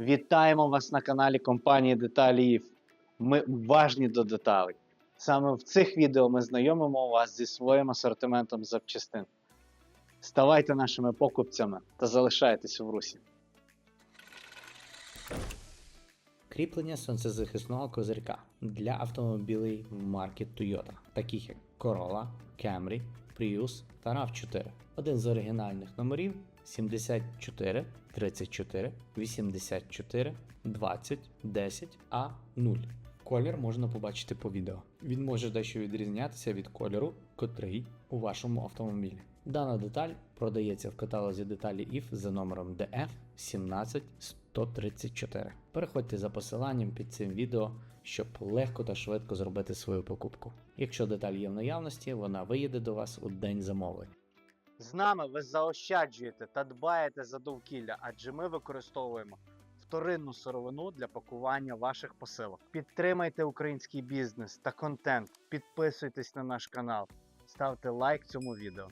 Вітаємо вас на каналі компанії Деталі Ми уважні до деталей. Саме в цих відео ми знайомимо вас зі своїм асортиментом запчастин. Ставайте нашими покупцями та залишайтесь в русі. Кріплення сонцезахисного козирка для автомобілів марки Toyota, таких як Corolla, Camry, Prius та RAV4. Один з оригінальних номерів 74 34 84 20 10 А 0. Колір можна побачити по відео. Він може дещо відрізнятися від кольору, котрий у вашому автомобілі. Дана деталь продається в каталозі деталі IF за номером DF 17134. Переходьте за посиланням під цим відео, щоб легко та швидко зробити свою покупку. Якщо деталь є в наявності, вона виїде до вас у день замовлення. З нами ви заощаджуєте та дбаєте за довкілля, адже ми використовуємо вторинну сировину для пакування ваших посилок. Підтримайте український бізнес та контент, підписуйтесь на наш канал, ставте лайк цьому відео.